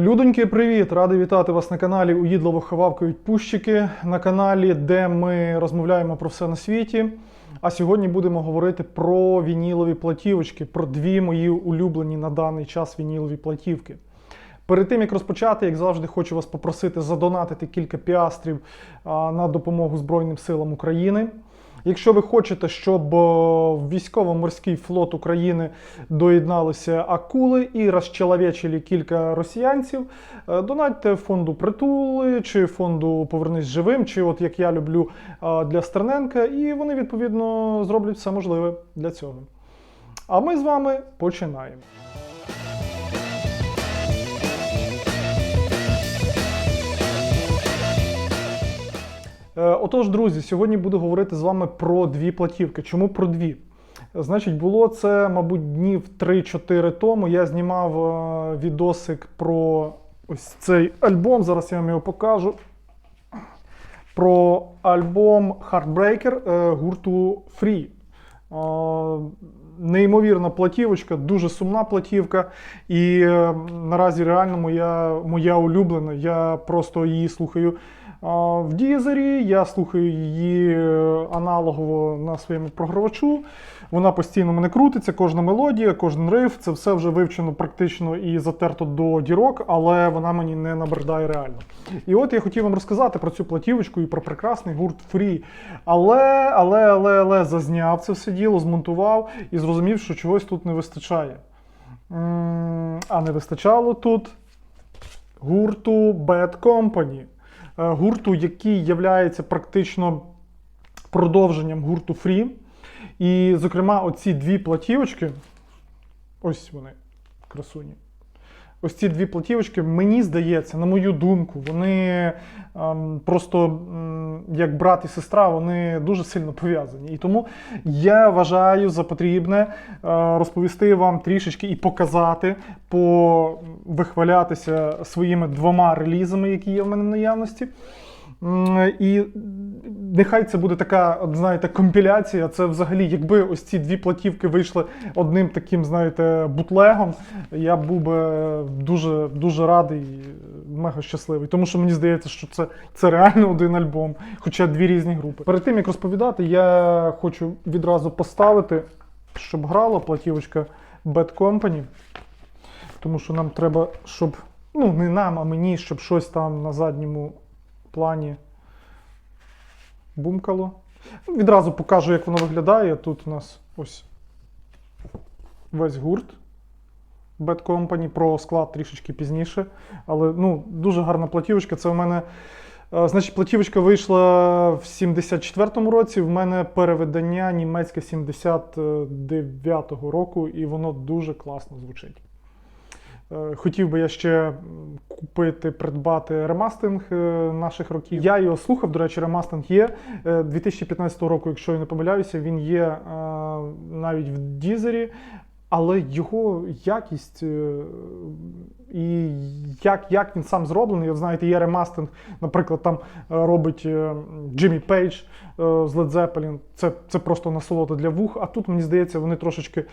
Людоньки, привіт! Радий вітати вас на каналі Уїдливо хававкають пущики, на каналі, де ми розмовляємо про все на світі. А сьогодні будемо говорити про вінілові платівочки, про дві мої улюблені на даний час вінілові платівки. Перед тим як розпочати, як завжди, хочу вас попросити задонатити кілька піастрів на допомогу Збройним силам України. Якщо ви хочете, щоб е, військово-морський флот України доєдналися акули і розчеловечили кілька росіянців, е, донатьте фонду притули чи фонду Повернись живим, чи от як я люблю е, для Стерненка, і вони відповідно зроблять все можливе для цього. А ми з вами починаємо. Отож, друзі, сьогодні буду говорити з вами про дві платівки. Чому про дві? Значить, було це, мабуть, днів 3-4 тому. Я знімав е, відосик про ось цей альбом. Зараз я вам його покажу. Про альбом Heartbreaker е, гурту Free. Неймовірна платівочка, дуже сумна платівка. І е, наразі реально моя, моя улюблена. Я просто її слухаю в Дізері. Я слухаю її е, аналогово на своєму програвачу. Вона постійно мене крутиться, кожна мелодія, кожен риф. Це все вже вивчено практично і затерто до дірок, але вона мені не набридає реально. І от я хотів вам розказати про цю платівочку і про прекрасний гурт Free. Але, але, але, але зазняв це все діло, змонтував і зрозумів, що чогось тут не вистачає. А не вистачало тут гурту Bad Company. Е, Гурту, який є практично продовженням гурту Free. І, зокрема, оці дві платівочки, ось вони, красуні. Ось ці дві платівочки, мені здається, на мою думку, вони ем, просто ем, як брат і сестра, вони дуже сильно пов'язані. І тому я вважаю за потрібне е, розповісти вам трішечки і показати, повихвалятися своїми двома релізами, які є в мене в наявності. І нехай це буде така, от, знаєте, компіляція. Це взагалі, якби ось ці дві платівки вийшли одним таким, знаєте, бутлегом, я був би дуже дуже радий, мега щасливий. Тому що мені здається, що це, це реально один альбом, хоча дві різні групи. Перед тим як розповідати, я хочу відразу поставити, щоб грала платівочка Bad Company. Тому що нам треба, щоб. Ну, не нам, а мені, щоб щось там на задньому плані бумкало. Ну, Відразу покажу, як воно виглядає. Тут у нас ось весь гурт Bad Company, про склад трішечки пізніше. Але ну, дуже гарна платівочка. Це у мене. е, Значить, платівочка вийшла в 74-му році. В мене переведення німецьке 79-го року, і воно дуже класно звучить. Е, Хотів би я ще купити, придбати ремастинг е, наших років. Я його слухав, до речі, ремастинг є. Е, 2015 року, якщо я не помиляюся, він є е, навіть в Дізері, але його якість е, і як, як він сам зроблений, от знаєте, є ремастинг, наприклад, там е, робить Джиммі Пейдж е, з Led Zeppelin. Це, це просто насолода для вух. А тут, мені здається, вони трошечки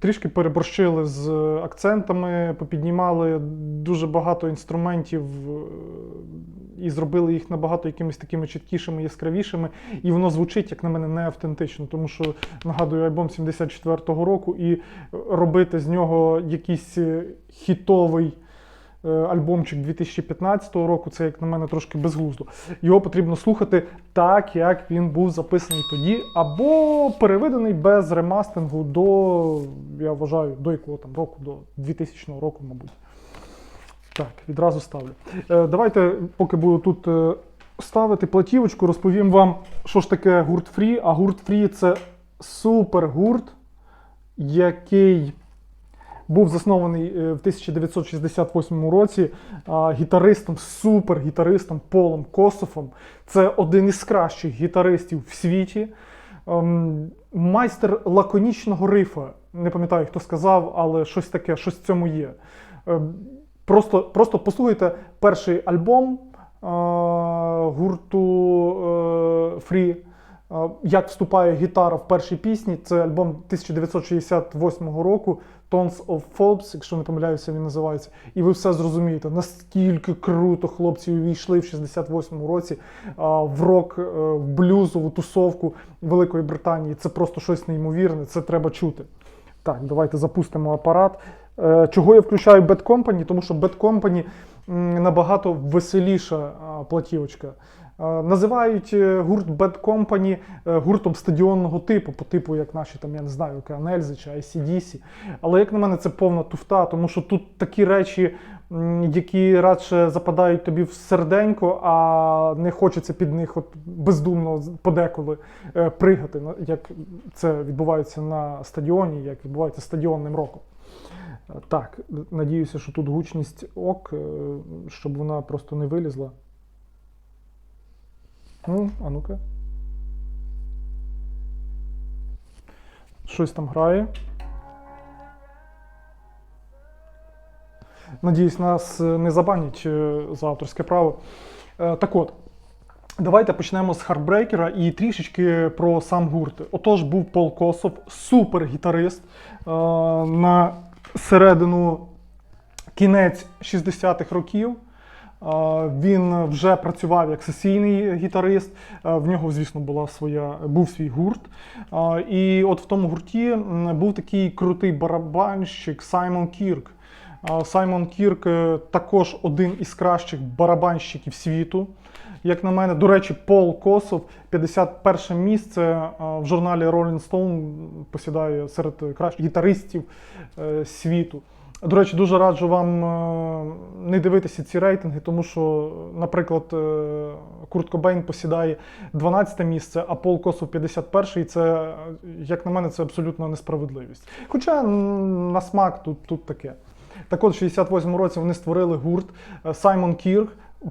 трішки переборщили з акцентами, попіднімали дуже багато інструментів е, і зробили їх набагато якимись такими чіткішими, яскравішими. І воно звучить, як на мене, не автентично, тому що нагадую альбом 74-го року, і робити з нього якийсь е, хітовий. е, Альбомчик 2015 року, це, як на мене, трошки безглуздо. Його потрібно слухати так, як він був записаний тоді, або переведений без ремастингу до, я вважаю, до якого там року, до 2000 року, мабуть. Так, відразу ставлю. Е, давайте, поки буду тут е, ставити платівочку, розповім вам, що ж таке гурт Фрі. А гурт Фрі це супергурт, який був заснований е, в 1968 році гітаристом, супергітаристом Полом Кософом. Це один із кращих гітаристів в світі. Ем, майстер лаконічного рифа. Не пам'ятаю, хто сказав, але щось таке, щось в цьому є. Ем, Просто, просто послухайте перший альбом е, гурту е, Free. Як вступає гітара в першій пісні, це альбом 1968 року Tones of Forbes, якщо не помиляюся, він називається. І ви все зрозумієте, наскільки круто хлопці увійшли в 68-му році а, в рок, е, в блюзову тусовку Великої Британії. Це просто щось неймовірне, це треба чути. Так, давайте запустимо апарат. Е, Чого я включаю Bad Company? Тому що Bad Company набагато веселіша платівочка. Називають е, гурт Bad Company е, гуртом стадіонного типу, по типу, як наші там, я не знаю, Океанельзи чи ICDC. Але як на мене, це повна туфта, тому що тут такі речі, які радше западають тобі в серденько, а не хочеться під них от бездумно подеколи е, пригати, як це відбувається на стадіоні, як відбувається стадіонним роком. Так, надіюся, що тут гучність ок, е, щоб вона просто не вилізла. Ну, а ну-ка. Щось там грає. Надіюсь, нас е, не забанять е, за авторське право. Так от, давайте почнемо з хардбрейкера і трішечки про сам гурт. Отож, був Пол Косов, супер гітарист. Е, На середину кінець 60-х років. Е, Він вже працював як сесійний гітарист. Е, В нього, звісно, була своя, був свій гурт. Е, І от в тому гурті був такий крутий барабанщик Саймон Кірк. Саймон Кірк е, також один із кращих барабанщиків світу. Як на мене, до речі, Пол Косов 51 місце е, в журналі Rolling Stone посідає серед кращих гітаристів е, світу. До речі, дуже раджу вам не дивитися ці рейтинги, тому що, наприклад, Курт Кобейн посідає 12 місце, а Пол Косов 51 і це, як на мене, це абсолютно несправедливість. Хоча на смак тут, тут таке. Так от, в 68 році вони створили гурт е, Саймон Кірк,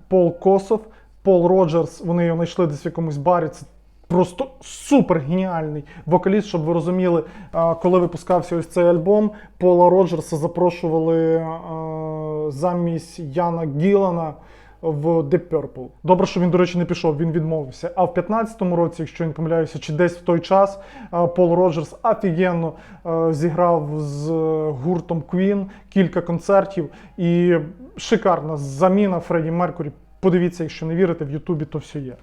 Пол Косов, Пол Роджерс. Вони його знайшли десь в якомусь барі. Це просто супер геніальний вокаліст, щоб ви розуміли, е, коли випускався ось цей альбом, Пола Роджерса запрошували е, замість Яна Гілана в Deep Purple. Добре, що він, до речі, не пішов, він відмовився. А в 15-му році, якщо я не помиляюся, чи десь в той час Пол Роджерс офігенно зіграв з е, гуртом Queen кілька концертів і шикарна заміна Фредді Меркурі. Подивіться, якщо не вірите, в Ютубі то все є.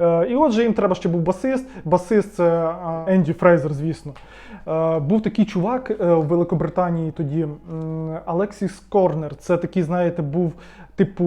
Е, і отже, їм треба ще був басист. Басист це Енді Фрейзер, звісно. Е, був такий чувак в Великобританії тоді, Алексіс Корнер. Це такий, знаєте, був типу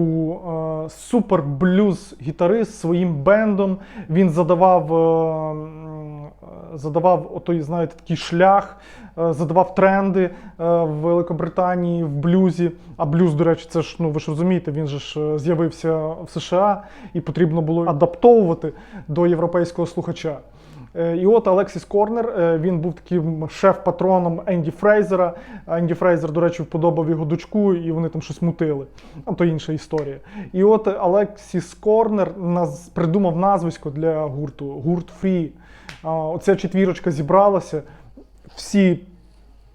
е, супер блюз гітарист своїм бендом. Він задавав, е, задавав отой, знаєте, такий шлях, е, задавав тренди в Великобританії в блюзі. А блюз, до речі, це ж ну ви ж розумієте, він же ж з'явився в США і потрібно було адаптовувати до європейського слухача. Е, І от Алексіс Корнер, е, він був таким шеф-патроном Енді Фрейзера. Енді Фрейзер, до речі, вподобав його дочку, і вони там щось мутили. А то інша історія. І от Алексіс Корнер нас придумав назвисько для гурту гурт Фрі. Оця четвірочка зібралася. Всі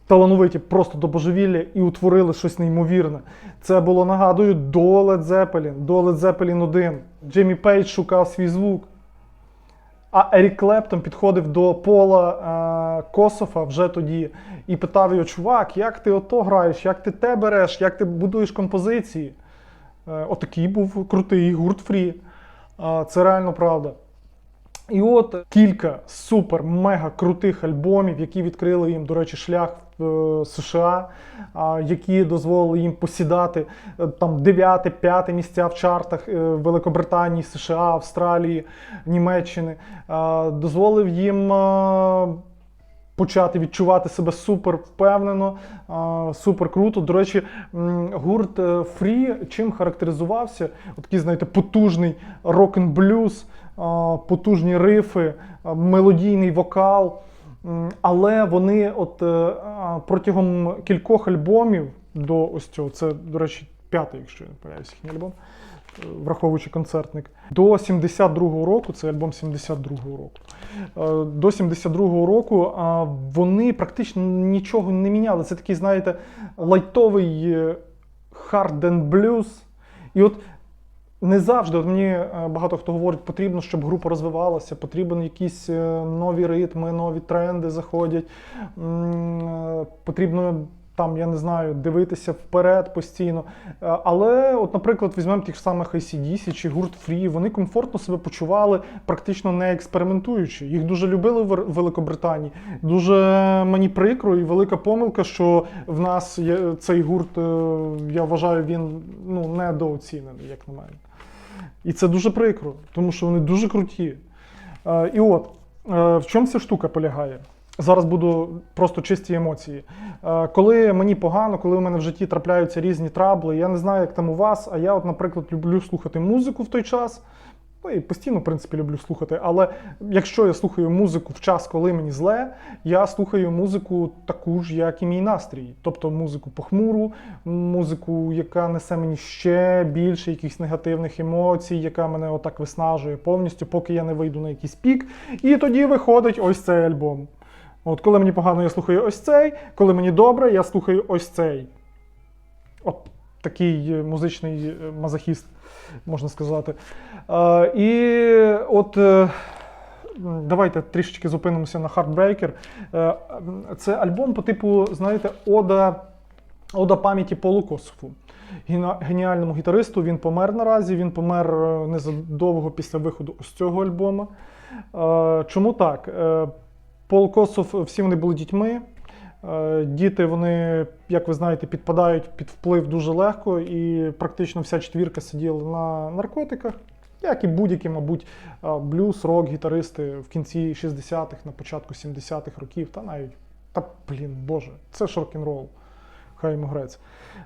талановиті просто до божевілля і утворили щось неймовірне. Це було, нагадую, до Led Zeppelin, до Led Zeppelin 1. Джеймі Пейдж шукав свій звук. А Ерік Клептон підходив до Пола е, Кософа вже тоді і питав його: чувак, як ти ото граєш, як ти те береш, як ти будуєш композиції? Е, отакий був крутий гурт фрі. Е, це реально правда. І от кілька супер мега крутих альбомів, які відкрили їм, до речі, шлях в е, США, які дозволили їм посідати е, там 9-5 місця в чартах е, Великобританії, США, Австралії, Німеччини, дозволив їм. Е, Почати відчувати себе супер впевнено, супер круто. До речі, гурт е, Free чим характеризувався? Такий, знаєте, потужний рок-н-блюз, потужні рифи, мелодійний вокал. Але вони от е, протягом кількох альбомів до ось цього, це, до речі, п'ятий, якщо я не помиляюсь, їхній альбом, е, враховуючи концертник, до 72-го року, це альбом 72-го року. Е, До 72-го року вони практично нічого не міняли. Це такий, знаєте, лайтовий е, hard and blues. І от Не завжди. От мені е, багато хто говорить, потрібно, щоб група розвивалася, потрібні якісь нові ритми, нові тренди заходять. Потрібно там, я не знаю, дивитися вперед постійно. Е, Але, от, наприклад, візьмемо тих самих ACDC чи гурт Free, вони комфортно себе почували, практично не експериментуючи. Їх дуже любили в Великобританії. Дуже мені прикро і велика помилка, що в нас є цей гурт, е, я вважаю, він ну, недооцінений, як на мене. І це дуже прикро, тому що вони дуже круті. Е, І от, в чому ця штука полягає? Зараз буду просто чисті емоції. Е, Коли мені погано, коли у мене в житті трапляються різні трабли, я не знаю, як там у вас, а я, от, наприклад, люблю слухати музику в той час. Ну і постійно, в принципі, люблю слухати. Але якщо я слухаю музику в час, коли мені зле, я слухаю музику таку ж, як і мій настрій. Тобто музику похмуру, музику, яка несе мені ще більше якихось негативних емоцій, яка мене отак виснажує повністю, поки я не вийду на якийсь пік. І тоді виходить ось цей альбом. От коли мені погано, я слухаю ось цей, коли мені добре, я слухаю ось цей. От такий е, музичний е, мазохіст, можна сказати. Е, і от е, давайте трішечки зупинимося на Heartbreaker. Е, це альбом по типу, знаєте, ода, ода пам'яті Полу Кософу. Геніальному гітаристу він помер наразі. Він помер незадовго після виходу ось цього альбому. Чому так? Е, Пол Косов, всі вони були дітьми. Е, Діти, вони, як ви знаєте, підпадають під вплив дуже легко, і практично вся четвірка сиділа на наркотиках, як і будь-які, мабуть, е, блюз, рок, гітаристи в кінці 60-х, на початку 70-х років, та навіть, та блін, Боже, це ж рок-н-рол. Хай йому грець.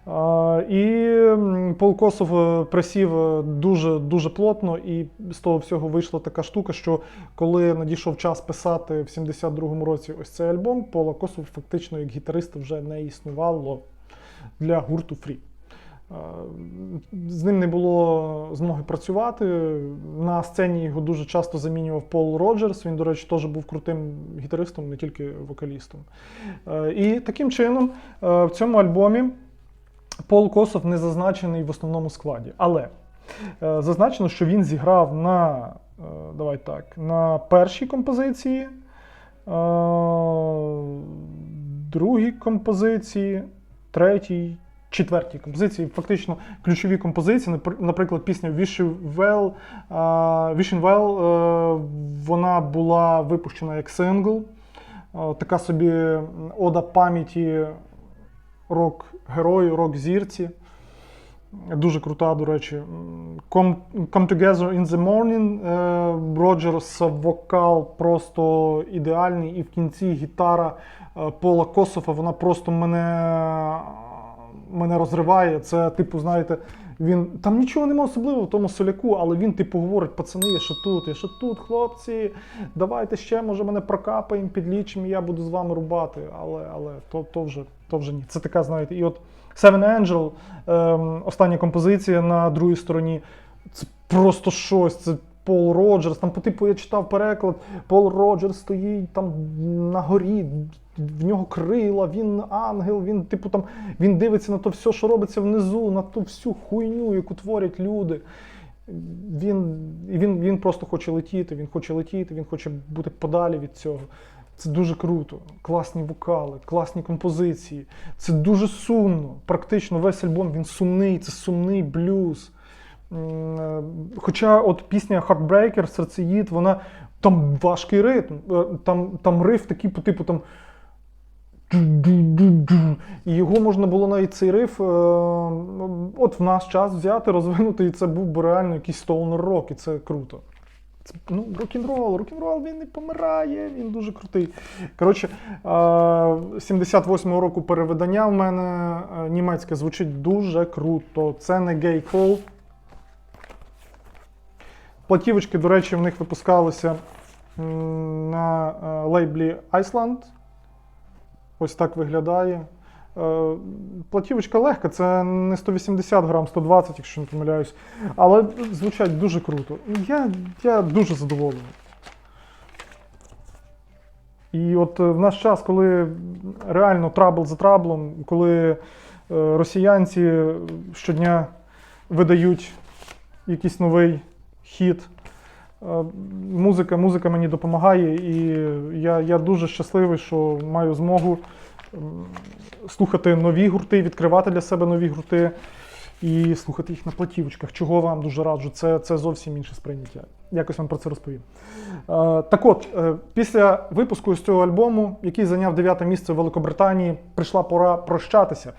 А, і м, Пол Косов е, присів е, дуже дуже плотно, і з того всього вийшла така штука, що коли надійшов час писати в 72-му році ось цей альбом, Пола Косов фактично як гітариста вже не існувало для гурту Фрі. З ним не було змоги працювати. На сцені його дуже часто замінював Пол Роджерс. Він, до речі, теж був крутим гітаристом, не тільки вокалістом. Е, І таким чином е, в цьому альбомі Пол Косов не зазначений в основному складі. Але е, зазначено, що він зіграв на, давай так, на першій композиції, другій композиції, третій, четвертій композиції. Фактично ключові композиції, наприклад, пісня Wishing Well, е, вона була випущена як сингл. Е, Така собі ода пам'яті рок-герою, рок-зірці. Дуже крута, до речі. Come, Come Together in the Morning. е, Роджерс вокал просто ідеальний. І в кінці гітара Пола Кософа, вона просто мене, мене розриває. Це, типу, знаєте, він там нічого немає особливого в тому соляку, але він, типу, говорить: пацани, я що тут, я що тут, хлопці, давайте ще, може, мене прокапаємо, підлічимо, я буду з вами рубати. Але, але то, то, вже, то вже ні. Це така, знаєте, і от Seven Angel, ем, остання композиція на другій стороні. Це просто щось. Це Пол Роджерс. Там, по типу, я читав переклад. Пол Роджерс стоїть там на горі, в нього крила, він ангел, він, типу, там, він дивиться на то все, що робиться внизу, на ту всю хуйню, яку творять люди. Він, він, він просто хоче летіти, він хоче летіти, він хоче бути подалі від цього. Це дуже круто. Класні вокали, класні композиції. Це дуже сумно. Практично весь альбом він сумний, це сумний блюз. Е, Хоча от пісня Heartbreaker, серцеїд, вона там важкий ритм. Е, Там, там риф такий по типу там. І його можна було навіть цей риф, е, от в наш час взяти, розвинути, і це був би реально якийсь стоунер рок, і це круто. Це, ну, рок-н-рол, рок-н-рол він не помирає, він дуже крутий. Коротше, е, 78-го року перевидання в мене е, німецьке звучить дуже круто. Це не гей кол. Платівочки, до речі, в них випускалися на е, лейблі Iceland. Ось так виглядає. Е, Платівочка легка, це не 180 грам, 120, якщо не помиляюсь. Але звучать дуже круто. Я, я дуже задоволений. І от е, в наш час, коли реально трабл за траблом, коли е, росіянці щодня видають якийсь новий хіт. Е, Музика, музика мені допомагає, і я, я дуже щасливий, що маю змогу слухати нові гурти, відкривати для себе нові гурти і слухати їх на платівочках. Чого вам дуже раджу, це, це зовсім інше сприйняття. Якось вам про це розповім. Е, так от, е, після випуску з цього альбому, який зайняв дев'яте місце в Великобританії, прийшла пора прощатися.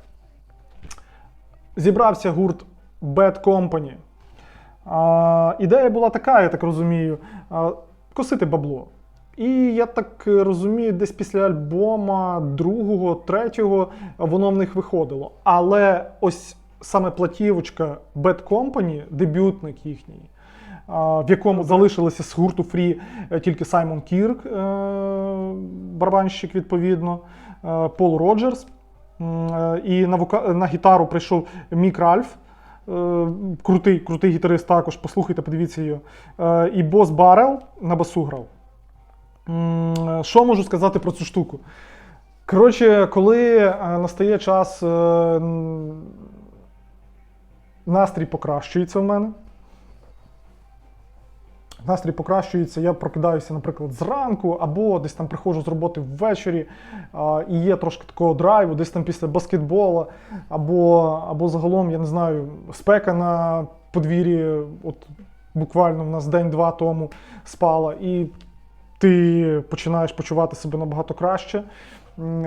Зібрався гурт Bad Company. А, ідея була така, я так розумію, а, косити бабло. І я так розумію, десь після альбома другого, третього воно в них виходило. Але ось саме платівочка Bad Company, дебютник їхній, в якому залишилися з гурту Free е, тільки Саймон Кірк, е, барабанщик, відповідно, Пол Роджерс. Е, І на, вока... на гітару прийшов Мік Ральф. Е, Крутий, крутий гітарист також, послухайте, подивіться його. Е, І Бос Барел на басу грав. Е, Що можу сказати про цю штуку? Коротше, коли настає час, настрій покращується в мене. Настрій покращується, я прокидаюся, наприклад, зранку, або десь там приходжу з роботи ввечері, а, і є трошки такого драйву, десь там після баскетбола, або, або загалом, я не знаю, спека на подвір'ї, от буквально в нас день-два тому спала, і ти починаєш почувати себе набагато краще.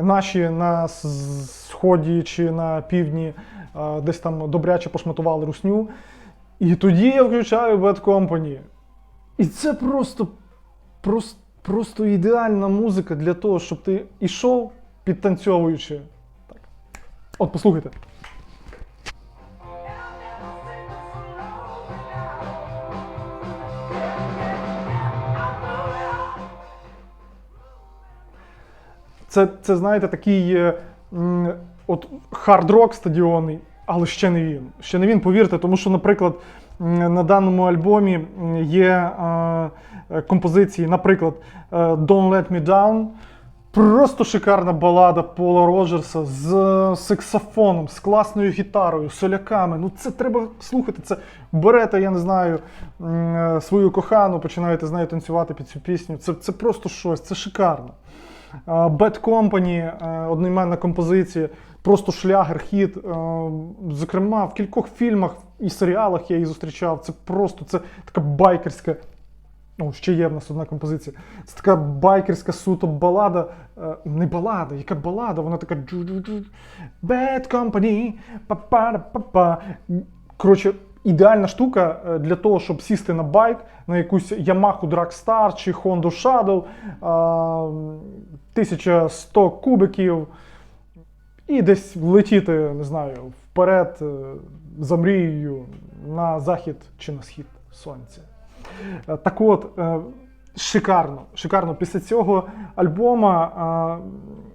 Наші на сході чи на півдні а, десь там добряче пошматували русню. І тоді я включаю Bad Company. І це просто, просто, просто ідеальна музика для того, щоб ти ішов підтанцьовуючи. Так. От послухайте. Це, це знаєте, такий е, от хард-рок стадіонний, але ще не він. Ще не він, повірте, тому що, наприклад, на даному альбомі є е, композиції, наприклад, е, Don't Let Me Down. Просто шикарна балада Пола Роджерса з саксофоном, з класною гітарою, соляками. Ну це треба слухати. Це берете, я не знаю, е, свою кохану, починаєте з нею танцювати під цю пісню. Це, це просто щось, це шикарно. Bad Company, е, одноіменна композиція, просто шлягер, хіт. Е, Зокрема, в кількох фільмах і серіалах я її зустрічав. Це просто це така байкерська. О, ще є в нас одна композиція. Це така байкерська суто балада. Е, Не балада, яка балада? Вона така. Bad Company. Па-па-па-па. Коротше, ідеальна штука е, для того, щоб сісти на байк на якусь Yamaha Dragstar чи Honda Shadow. 1100 кубиків. І десь летіти, не знаю, вперед е, за мрією на захід чи на схід сонця. Е, Так от, шикарно, шикарно. Після цього альбома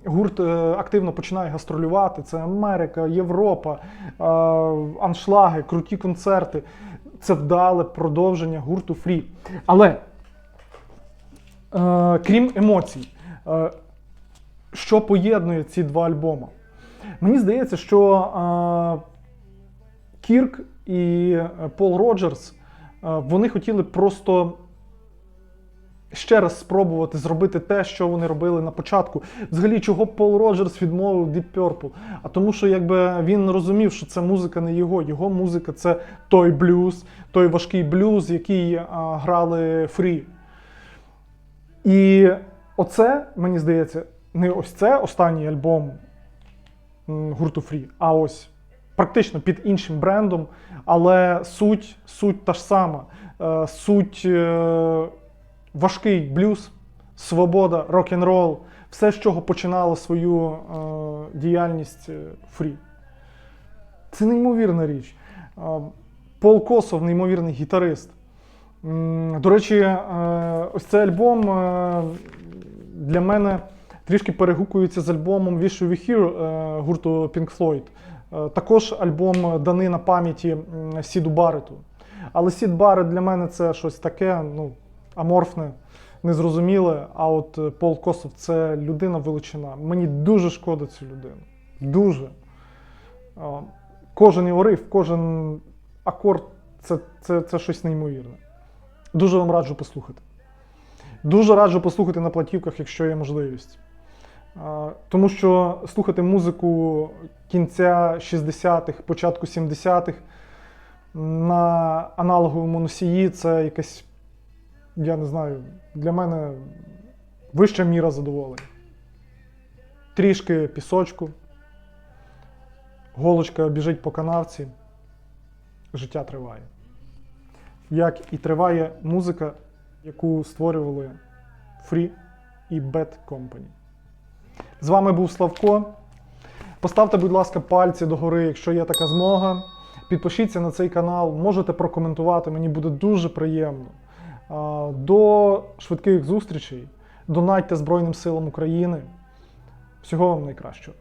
гурт е, активно починає гастролювати. Це Америка, Європа, е, аншлаги, круті концерти. Це вдале продовження гурту Фрі. Але е, крім емоцій, що поєднує ці два альбоми? Мені здається, що Кірк і Пол Роджерс вони хотіли просто ще раз спробувати зробити те, що вони робили на початку. Взагалі, чого Пол Роджерс відмовив Deep Purple? А тому, що якби він розумів, що це музика не його. Його музика це той блюз, той важкий блюз, який е, грали Фрі. І оце, мені здається, не ось це останній альбом гурту Фрі, а ось практично під іншим брендом, але суть, суть та ж сама. Е, Суть е, важкий блюз, свобода, рок-н-рол, все, з чого починало свою е, діяльність е, Фрі. Це неймовірна річ. Е, Пол Косов, неймовірний гітарист. До речі, е, ось цей альбом для мене трішки перегукується з альбомом Wish You Were Here гурту Pink Floyd. Також альбом данина пам'яті Сіду Баррету. Але Сід Баррет для мене це щось таке, ну, аморфне, незрозуміле. А от е, Пол Косов це людина величина. Мені дуже шкода цю людину. Дуже. Кожен його риф, кожен акорд це, це, це щось неймовірне. Дуже вам раджу послухати. Дуже раджу послухати на платівках, якщо є можливість. Тому що слухати музику кінця 60-х, початку 70-х на аналоговому носії це якась, я не знаю, для мене вища міра задоволення. Трішки пісочку, голочка біжить по канавці, життя триває. Як і триває музика, яку створювали Free і Bad Company. З вами був Славко. Поставте, будь ласка, пальці догори, якщо є така змога. Підпишіться на цей канал, можете прокоментувати, мені буде дуже приємно. До швидких зустрічей. Донатьте Збройним силам України. Всього вам найкращого.